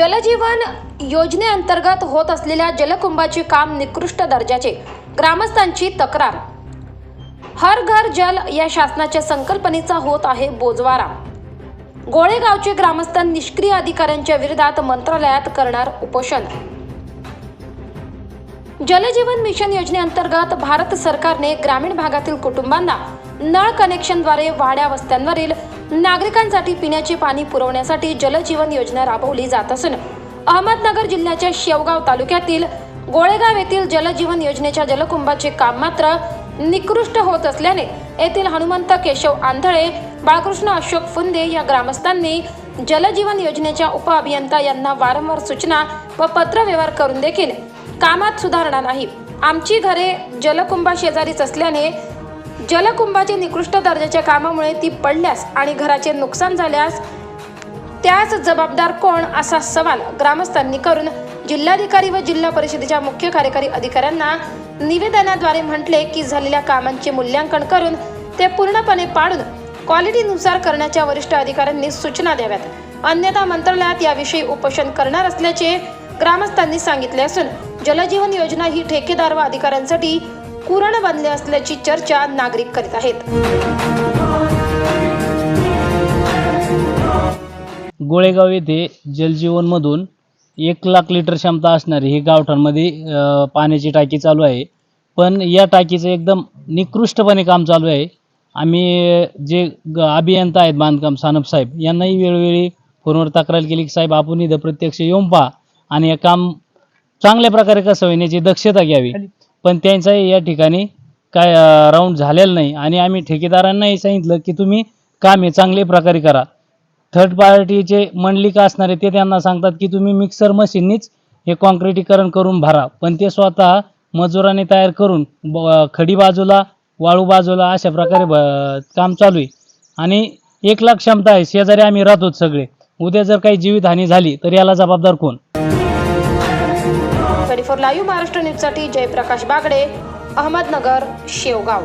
जलजीवन योजनेअंतर्गत होत असलेल्या जलकुंभाचे काम निकृष्ट दर्जाचे ग्रामस्थांची तक्रार. हर घर जल या शासनाच्या संकल्पनेचा होत आहे बोजवारा. गोळेगावचे ग्रामस्थ निष्क्रिय अधिकाऱ्यांच्या विरोधात मंत्रालयात करणार उपोषण. जलजीवन मिशन योजनेअंतर्गत भारत सरकारने ग्रामीण भागातील कुटुंबांना नळ कनेक्शनद्वारे वाड्या वस्त्यांवरील नागरिकांसाठी पिण्याचे पाणी पुरवण्यासाठी जलजीवन योजना राबवली जात असून अहमदनगर जिल्ह्याच्या शेवगाव तालुक्यातील गोळेगाव येथील जलजीवन योजनेच्या जलकुंभाचे काम मात्र निकृष्ट होत असल्याने येथील हनुमंत केशव आंधळे बाळकृष्ण अशोक फुंदे या ग्रामस्थांनी जलजीवन योजनेच्या उपअभियंता यांना वारंवार सूचना व पत्रव्यवहार करून देखील कामात सुधारणा नाही. आमची घरे जलकुंभा शेजारीच असल्याने जलकुंभाचे निकृष्ट दर्जाच्या कामामुळे ती पडल्यास आणि घराचे नुकसान झाल्यास त्यास जबाबदार कोण असा सवाल ग्रामस्थांनी करून जिल्हाधिकारी व जिल्हा परिषदेच्या मुख्य कार्यकारी अधिकाऱ्यांना निवेदनाद्वारे म्हटले की झालेल्या कामांचे मूल्यांकन करून ते पूर्णपणे पाडून क्वालिटीनुसार करण्याच्या वरिष्ठ अधिकाऱ्यांनी सूचना द्याव्यात. अन्यथा मंत्रालयात याविषयी उपोषण करणार असल्याचे ग्रामस्थांनी सांगितले असून जलजीवन योजना ही ठेकेदार व अधिकाऱ्यांसाठी कुरण बनले असल्याची चर्चा नागरिक करीत आहेत. गोळेगाव येथे जलजीवनमधून एक लाख लिटर क्षमता असणारी ही गावठाणमध्ये पाण्याची टाकी चालू आहे. पण या टाकीचं एकदम निकृष्टपणे काम चालू आहे. आम्ही जे अभियंता आहेत बांधकाम सानप साहेब यांनाही वेळोवेळी फोनवर तक्रार केली की साहेब आपण इथं प्रत्यक्ष येऊन पहा आणि हे काम चांगल्या प्रकारे कसं होईल याची दक्षता घ्यावी. पण त्यांचाही या ठिकाणी काय राऊंड झालेलं नाही. आणि आम्ही ठेकेदारांनाही सांगितलं की तुम्ही काम हे चांगल्या प्रकारे करा. थर्ड पार्टीचे मंडलिक असणारे ते त्यांना सांगतात की तुम्ही मिक्सर मशीननीच हे कॉन्क्रिटीकरण करून भरा. पण ते स्वतः मजुरांनी तयार करून ब खडी बाजूला वाळू बाजूला अशा प्रकारे ब काम चालू आहे. आणि एक लाख क्षमता आहे. शेजारी आम्ही राहतो सगळे. उद्या जर काही जीवितहानी झाली तर याला जबाबदार कोण? ट्वेंटी फोर लाईव्ह महाराष्ट्र न्यूजसाठी जयप्रकाश बागडे अहमदनगर शेवगाव.